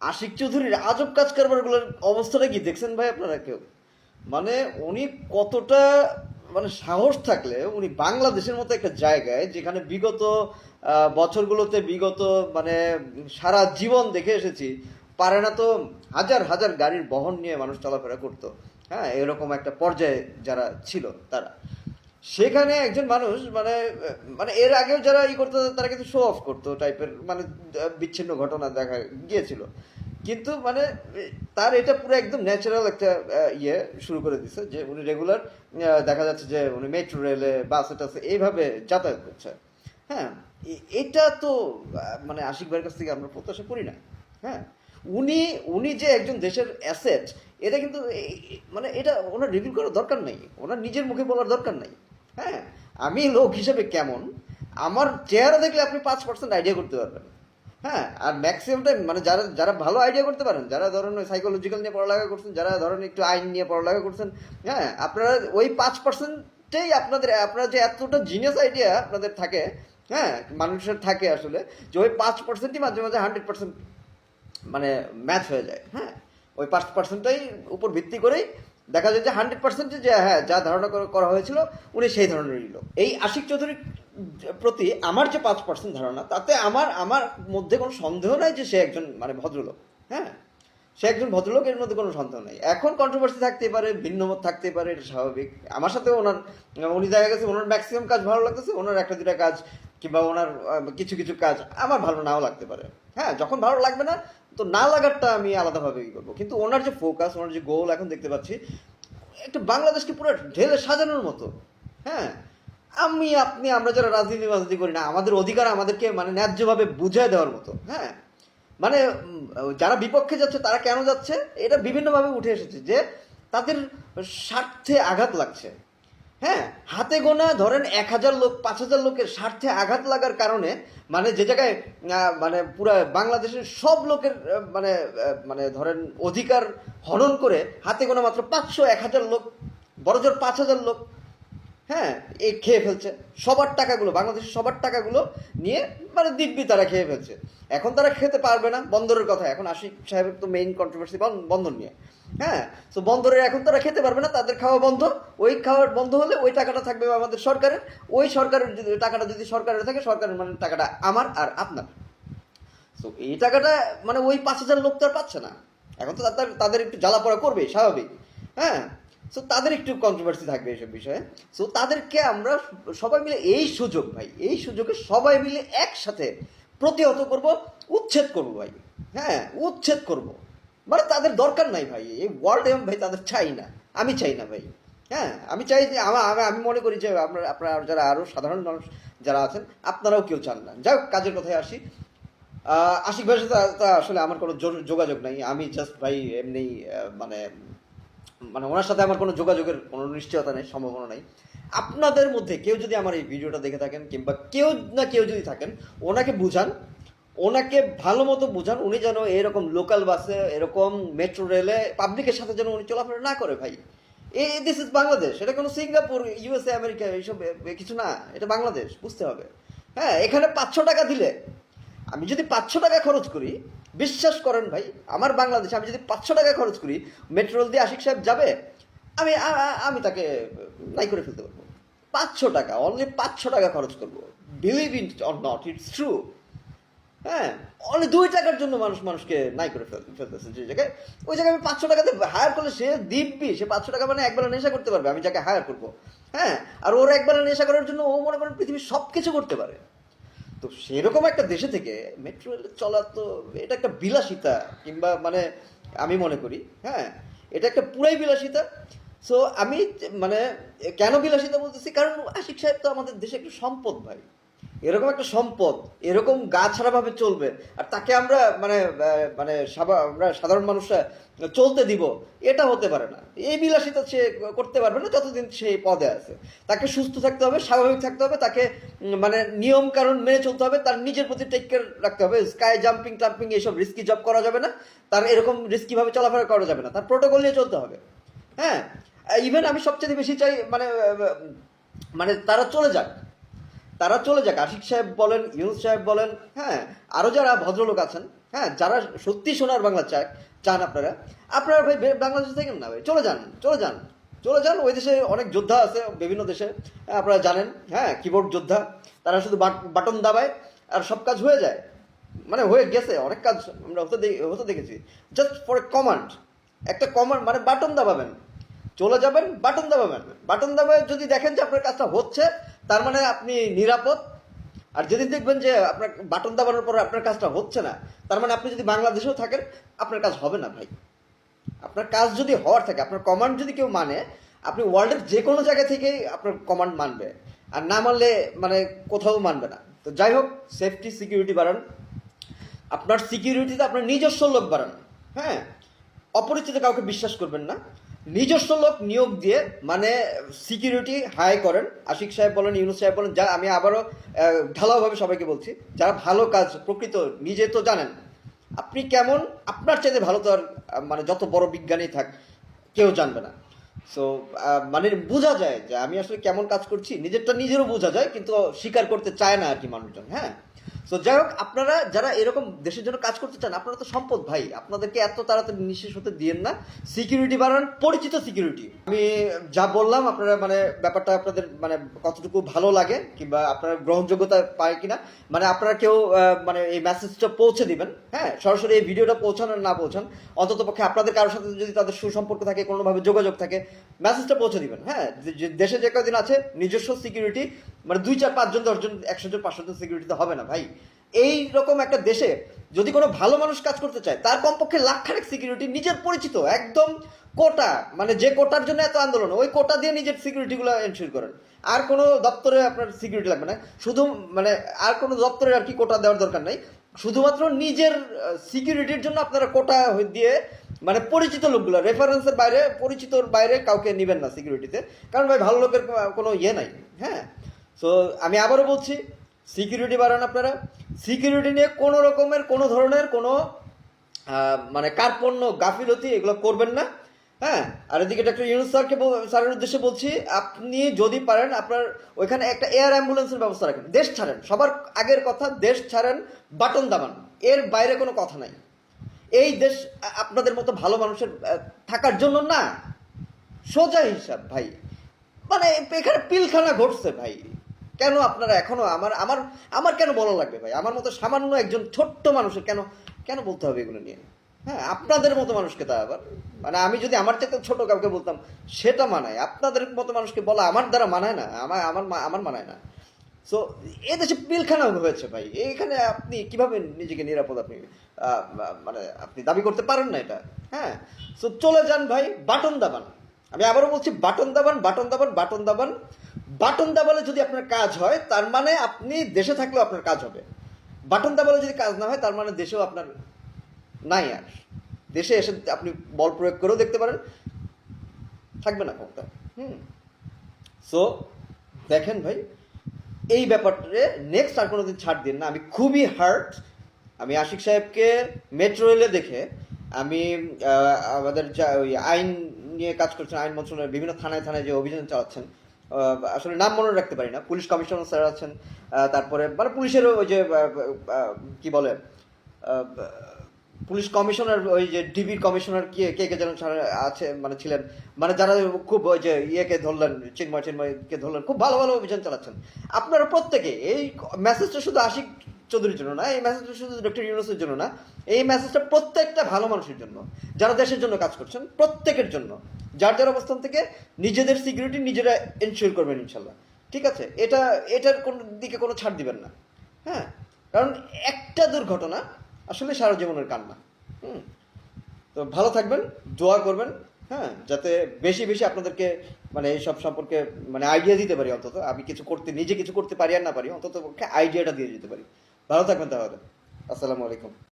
আশিক চৌধুরীর আজব কাজ কারবারগুলোর অবস্থাটা কি? দেখছেন ভাই আপনারা কেউ? মানে উনি কতটা মানে সাহস থাকলে উনি বাংলাদেশের মতো একটা জায়গায় যেখানে বিগত বছরগুলোতে বিগত মানে সারা জীবন দেখে এসেছি, পারে না তো হাজার হাজার গাড়ির বহন নিয়ে মানুষ চলাফেরা করতো। হ্যাঁ এরকম একটা পর্যায়ে যারা ছিল তারা। সেখানে একজন মানুষ মানে মানে এর আগেও যারা ই করতো, তারা কিন্তু শো অফ করতো টাইপের মানে বিচ্ছিন্ন ঘটনা দেখা গিয়েছিল। কিন্তু মানে তার এটা পুরো একদম ন্যাচারাল একটা ইয়ে শুরু করে দিছে যে উনি রেগুলার দেখা যাচ্ছে যে উনি মেট্রো রেলে বাসে টাসে এইভাবে যাতায়াত করছে। হ্যাঁ এটা তো মানে আশিক ভাইয়ের কাছ থেকে আমরা প্রত্যাশা করি না। হ্যাঁ উনি উনি যে একজন দেশের অ্যাসেট এটা কিন্তু মানে এটা ওনার রিভিল করার দরকার নেই। ওনার নিজের মুখে বলার দরকার নেই। হ্যাঁ আমি লোক হিসেবে কেমন? আমার চেহারা দেখলে আপনি পাঁচ পার্সেন্ট আইডিয়া করতে পারবেন। হ্যাঁ আর ম্যাক্সিমাম টাইম মানে যারা যারা ভালো আইডিয়া করতে পারেন, যারা ধরেন সাইকোলজিক্যাল নিয়ে পড়ালেখা করছেন, যারা ধরেন একটু আইন নিয়ে পড়ালেখা করছেন হ্যাঁ আপনারা ওই পাঁচ পার্সেন্টেই আপনাদের, আপনারা যে এতটা জিনিয়াস আইডিয়া আপনাদের থাকে হ্যাঁ মানুষের থাকে আসলে, যে ওই পাঁচ পার্সেন্টই মাঝে মাঝে হান্ড্রেড পার্সেন্ট মানে ম্যাচ হয়ে যায় হ্যাঁ ওই পাঁচ পার্সেন্টটাই উপর ভিত্তি করেই দেখা যায় যে হান্ড্রেড পার্সেন্ট যে হ্যাঁ যা ধারণা করা- হয়েছিল, উনি সেই ধরনেরই লোক। এই আশিক চৌধুরীর প্রতি আমার যে পাঁচ পার্সেন্ট ধারণা, তাতে আমার আমার মধ্যে কোনো সন্দেহ নাই যে সে একজন মানে ভদ্রলোক হ্যাঁ? সে একজন ভদ্রলোক, এর মধ্যে কোনো সন্দেহ নেই। এখন কন্ট্রোভার্সি থাকতে পারে, ভিন্ন মত থাকতে পারে, এটা স্বাভাবিক। আমার সাথেও ওনার, উনি দেখা গেছে, ওনার ম্যাক্সিমাম কাজ ভালো লাগতেছে, ওনার একটা দুটা কাজ, কিংবা ওনার কিছু কিছু কাজ আমার ভালো নাও লাগতে পারে। হ্যাঁ যখন ভালো লাগবে না তো না লাগারটা আমি আলাদাভাবে ই করব। কিন্তু ওনার যে ফোকাস ওনার যে গোল এখন দেখতে পাচ্ছি, একটা বাংলাদেশকে পুরো ঢেলে সাজানোর মতো। হ্যাঁ? আমি, আপনি, আমরা যারা রাজনীতি রাজনীতি করি না, আমাদের অধিকার আমাদেরকে মানে ন্যায্যভাবে বুঝায় দেওয়ার মতো। হ্যাঁ? মানে যারা বিপক্ষে যাচ্ছে, তারা কেন যাচ্ছে? এটা বিভিন্নভাবে উঠে এসেছে যে তাদের স্বার্থে আঘাত লাগছে। হ্যাঁ হাতে গোনা ধরেন এক হাজার লোক, পাঁচ হাজার লোকের স্বার্থে আঘাত লাগার কারণে মানে যে জায়গায় মানে পুরো বাংলাদেশের সব লোকের মানে মানে ধরেন অধিকার হনন করে হাতে গোনা মাত্র পাঁচশো এক হাজার লোক বড় জোর পাঁচ হাজার লোক হ্যাঁ এ খেয়ে ফেলছে। সবার টাকাগুলো, বাংলাদেশের সবার টাকাগুলো নিয়ে মানে দিব্যি তারা খেয়ে ফেলছে। এখন তারা খেতে পারবে না, বন্দরের কথা। এখন আশিক সাহেবের তো মেইন কন্ট্রোভার্সি বন্দর নিয়ে। হ্যাঁ তো বন্দরের এখন তারা খেতে পারবে না, তাদের খাওয়া বন্ধ। ওই খাওয়ার বন্ধ হলে ওই টাকাটা থাকবে আমাদের সরকারের। ওই সরকারের যদি, টাকাটা যদি সরকারের থাকে, সরকারের মানে টাকাটা আমার আর আপনার। তো এই টাকাটা মানে ওই পাঁচ হাজার লোক তো আর পাচ্ছে না। এখন তো তাদের তাদের একটু জ্বালা পড়া করবে স্বাভাবিক। হ্যাঁ সো তাদের একটু কন্ট্রোভার্সি থাকবে এইসব বিষয়ে। সো তাদেরকে আমরা সবাই মিলে এই সুযোগ ভাই এই সুযোগে সবাই মিলে একসাথে প্রতিহত করব উচ্ছেদ করব ভাই। হ্যাঁ উচ্ছেদ করব। মানে তাদের দরকার নাই ভাই এই ওয়ার্ল্ড এম ভাই তাদের চাই না। আমি চাই না ভাই। হ্যাঁ আমি চাই যে আমা- আমি মনে করি যে আপনার আপনারা যারা আরও সাধারণ মানুষ যারা আছেন আপনারাও কেউ চান না। যাই হোক, কাজের কথায় আসি। আশিক ভাইয়ের সাথে আসলে আমার কোনো যোগাযোগ নাই। আমি জাস্ট ভাই এমনি মানে মানে ওনার সাথে আমার কোনো যোগাযোগের কোনো নিশ্চয়তা নেই, সম্ভাবনা নেই। আপনাদের মধ্যে কেউ যদি আমার এই ভিডিওটা দেখে থাকেন কিংবা কেউ না কেউ যদি থাকেন, ওনাকে বুঝান, ওনাকে ভালো মতো বুঝান, উনি যেন এরকম লোকাল বাসে এরকম মেট্রো রেলে পাবলিকের সাথে যেন উনি চলাফেরা না করে ভাই। এই দিস ইজ বাংলাদেশ এটা কোনো সিঙ্গাপুর ইউএসএ আমেরিকা এইসব কিছু না, এটা বাংলাদেশ বুঝতে হবে। হ্যাঁ এখানে পাঁচশো টাকা দিলে, আমি যদি পাঁচশো টাকা খরচ করি বিশ্বাস করেন ভাই, আমার বাংলাদেশে আমি যদি পাঁচশো টাকা খরচ করি মেট্রোল দিয়ে আশিক সাহেব যাবে, আমি আমি তাকে, নাই করে ফেলতে পারব। পাঁচশো টাকা অনলি পাঁচশো টাকা খরচ করব। Believe in or not it's true হ্যাঁ অনলি দুই টাকার জন্য মানুষ, মানুষকে নাই করে ফেল- ফেলতেছে যে জায়গায়। ওই জায়গায় আমি পাঁচশো টাকাতে হায়ার করলে সে দিব্যি সে পাঁচশো টাকা মানে একবেলা নেশা করতে পারবে, আমি যাকে হায়ার করব। হ্যাঁ আর ওর একবেলা নেশা করার জন্য ও মনে করেন পৃথিবীর সব কিছু করতে পারে। তো সেরকম একটা দেশে থেকে মেট্রো রেল চলা তো এটা একটা বিলাসিতা কিংবা মানে আমি মনে করি হ্যাঁ এটা একটা পুরাই বিলাসিতা। সো আমি মানে কেন বিলাসিতা বলতেছি? কারণ আশিক সাহেব তো আমাদের দেশে একটু সম্পদ ভাই। এরকম একটা সম্পদ, এরকম গা ছাড়াভাবে চলবে, আর তাকে আমরা মানে মানে আমরা সাধারণ মানুষরা চলতে দিব, এটা হতে পারে না। এই বিলাসিতা সে করতে পারবে না যতদিন সে পদে আছে। তাকে সুস্থ থাকতে হবে, স্বাভাবিক থাকতে হবে, তাকে মানে নিয়ম কারণ মেনে চলতে হবে, তার নিজের প্রতি টেক কেয়ার রাখতে হবে স্কাই জাম্পিং টাম্পিং এইসব রিস্কি জব করা যাবে না, তার এরকম রিস্কিভাবে চলাফেরা করা যাবে না, তার প্রোটোকল নিয়ে চলতে হবে। হ্যাঁ ইভেন আমি সবচেয়ে বেশি চাই মানে মানে তারা চলে যাক। তারা চলে যাক। আশিক সাহেব বলেন, ইউনুস সাহেব বলেন হ্যাঁ আরও যারা ভদ্রলোক আছেন হ্যাঁ যারা সত্যি সোনার বাংলা চায়, চান আপনারা আপনারা ভাই বাংলাদেশে থাকেন না ভাই, চলে যান চলে যান চলে যান। ওই দেশে অনেক যোদ্ধা আছে, বিভিন্ন দেশে, আপনারা জানেন হ্যাঁ কিবোর্ড যোদ্ধা, তারা শুধু বাট- বাটন দাবায় আর সব কাজ হয়ে যায়। মানে হয়ে গেছে, অনেক কাজ আমরা হতে হতে দেখেছি। জাস্ট ফর এ কমান্ড একটা কমান্ড মানে বাটন দাবাবেন। চলে যাবেন, বাটন দাবাবেন। বাটন দাবায় যদি দেখেন যে আপনার কাজটা হচ্ছে তার মানে আপনি নিরাপদ। আর যেদিন দেখবেন যে আপনার বাটন দাবানোর পর আপনার কাজটা হচ্ছে না, তার মানে আপনি যদি বাংলাদেশেও থাকেন, আপনার কাজ হবে না ভাই। আপনার কাজ যদি হওয়ার থাকে, আপনার কমান্ড যদি কেউ মানে আপনি ওয়ার্ল্ডের যে কোনো জায়গা থেকেই আপনার কমান্ড মানবে। আর না মানলে মানে কোথাও মানবে না। তো যাই হোক সেফটি সিকিউরিটি বাড়ান। আপনার সিকিউরিটিতে আপনার নিজস্ব লোক বাড়ান। হ্যাঁ? অপরিচিত কাউকে বিশ্বাস করবেন না। নিজস্ব লোক নিয়োগ দিয়ে মানে সিকিউরিটি হাই করেন। আশিক সাহেব বলেন, ইউনুস সাহেব বলেন, যা, আমি আবারও ঢালাওভাবে সবাইকে বলছি, যারা ভালো কাজ, প্রকৃত, নিজে তো জানেন, আপনি কেমন? আপনার চাইতে ভালো তো আর মানে যত বড় বিজ্ঞানী থাক, কেউ জানবে না। সো মানে বোঝা যায় যে আমি আসলে কেমন কাজ করছি, নিজেরটা নিজেরও বোঝা যায়, কিন্তু স্বীকার করতে চায় না আর কি মানুষজন হ্যাঁ? সো যাই হোক আপনারা যারা এরকম দেশের জন্য কাজ করতে চান, আপনারা তো সম্পদ ভাই। আপনাদেরকে এত তাড়াতাড়ি নিঃশেষ হতে দিয়েন না। সিকিউরিটি বাড়ান, পরিচিত সিকিউরিটি আমি যা বললাম, আপনারা মানে ব্যাপারটা আপনাদের মানে কতটুকু ভালো লাগে কিংবা আপনারা গ্রহণযোগ্যতা পায় কিনা মানে আপনারা কেউ মানে এই মেসেজটা পৌঁছে দিবেন। হ্যাঁ সরাসরি এই ভিডিওটা পৌঁছান না পৌঁছান, অন্তত পক্ষে আপনাদের কারোর সাথে যদি তাদের সুসম্পর্ক থাকে, কোনোভাবে যোগাযোগ থাকে মেসেজটা পৌঁছে দিবেন। হ্যাঁ দেশে যে কদিন আছে, নিজস্ব সিকিউরিটি মানে দুই চার পাঁচজন, দশজন, একশো জন, পাঁচশো জন সিকিউরিটি তো হবে না ভাই। এই রকম একটা দেশে যদি কোনো ভালো মানুষ কাজ করতে চায়, তার কমপক্ষে লাখখানেক সিকিউরিটি নিজের পরিচিত, একদম কোটা মানে যে কোটার জন্য এত আন্দোলন, ওই কোটা দিয়ে নিজের সিকিউরিটিগুলো এনশিওর করেন। আর কোনো দপ্তরে আপনার সিকিউরিটি লাগবে না। শুধু মানে আর কোনো দপ্তরে আর কি কোটা দেওয়ার দরকার নাই। শুধুমাত্র নিজের সিকিউরিটির জন্য আপনারা কোটা দিয়ে মানে পরিচিত লোকগুলো রেফারেন্সের বাইরে, পরিচিতর বাইরে কাউকে নেবেন না সিকিউরিটিতে কারণ ভাই, ভালো লোকের কোনো ইয়ে নাই। হ্যাঁ? সো আমি আবারও বলছি সিকিউরিটি বাড়ান আপনারা। সিকিউরিটি নিয়ে কোনো রকমের, কোনো ধরনের কোনো মানে কার্পণ্য, গাফিলতি এগুলো করবেন না। হ্যাঁ? আর এদিকে ডক্টর ইউনুস স্যারকে স্যারের উদ্দেশ্যে বলছি, আপনি যদি পারেন আপনার ওইখানে একটা এয়ার অ্যাম্বুলেন্সের ব্যবস্থা রাখেন। দেশ ছাড়েন। সবার আগের কথা, দেশ ছাড়েন, বাটন দাবান। এর বাইরে কোনো কথা নাই। এই দেশ আপনাদের মতো ভালো মানুষের থাকার জন্য না। সোজা হিসাব, ভাই। মানে এখানে পিলখানা ঘটছে, ভাই। কেন আপনারা এখনও আমার আমার আমার কেন বলা লাগবে ভাই? আমার মতো সামান্য একজন ছোট্ট মানুষের কেন কেন বলতে হবে এগুলো নিয়ে? হ্যাঁ আপনাদের মতো মানুষকে তা আবার। মানে আমি যদি আমার চাইতে ছোট কাউকে বলতাম, সেটা মানায়। আপনাদের মতো মানুষকে বলা আমার দ্বারা মানায় না, আমার আমার আমার মানায় না। সো এ দেশে পিলখানা হয়েছে ভাই। এখানে আপনি কীভাবে নিজেকে নিরাপদ আপনি মানে আপনি দাবি করতে পারেন না এটা? হ্যাঁ? সো চলে যান ভাই, বাটন দাবান। আমি আবারও বলছি, বাটন দাবান বাটন দাবান বাটন দাবান। বাটন দাবালে যদি আপনার কাজ হয়, তার মানে আপনি দেশে থাকলেও আপনার কাজ হবে। বাটন দাবালে যদি কাজ না হয়, তার মানে দেশেও আপনার নাই আর। দেশে এসে আপনি বল প্রয়োগ করেও দেখতে পারেন। থাকবে না ক্ষমতা। হুম। সো দেখেন ভাই, এই ব্যাপারে নেক্সট আর কোনোদিন ছাড় দিন না। আমি খুবই হার্ট আমি আশিক সাহেবকে মেট্রো রেলে দেখে, আমি আমাদের যা ওই আইন নিয়ে কাজ করছেন, আইন মন্ত্রণালয়ের বিভিন্ন থানায় থানায় যে অভিযান চালাচ্ছেন আসলে নাম মনে রাখতে পারি না। পুলিশ কমিশনার স্যার আছেন তারপরে মানে পুলিশের ওই যে কি বলে পুলিশ কমিশনার, ওই যে ডিবির কমিশনার কে কে কে যেন আছে মানে ছিলেন মানে যারা খুব ওই যে ইয়েকে ধরলেন, চিন্ময়, চিন্ময়কে ধরলেন, খুব ভালো ভালো অভিযান চালাচ্ছেন। আপনারা প্রত্যেকে এই মেসেজটা শুধু আশিক চৌধুরীর জন্য না, এই মেসেজটা শুধু ডক্টর ইউনুসের জন্য না, এই মেসেজটা প্রত্যেকটা ভালো মানুষের জন্য, যারা দেশের জন্য কাজ করছেন, প্রত্যেকের জন্য। যার যার অবস্থান থেকে নিজেদের সিকিউরিটি নিজেরা এনশিওর করবেন ইনশাল্লাহ। ঠিক আছে? এটা, এটার কোন দিকে কোনো ছাড় দিবেন না। হ্যাঁ? কারণ একটা দুর্ঘটনা আসলে সারা জীবনের কান্না। হুম? তো ভালো থাকবেন, দোয়া করবেন হ্যাঁ? যাতে বেশি বেশি আপনাদেরকে মানে এইসব সম্পর্কে মানে আইডিয়া দিতে পারি অন্তত। আমি কিছু করতে, নিজে কিছু করতে পারি আর না পারি, অন্তত পক্ষে আইডিয়াটা দিয়ে দিতে পারি। ভালো থাকবেন তাহলে। আসসালামু আলাইকুম।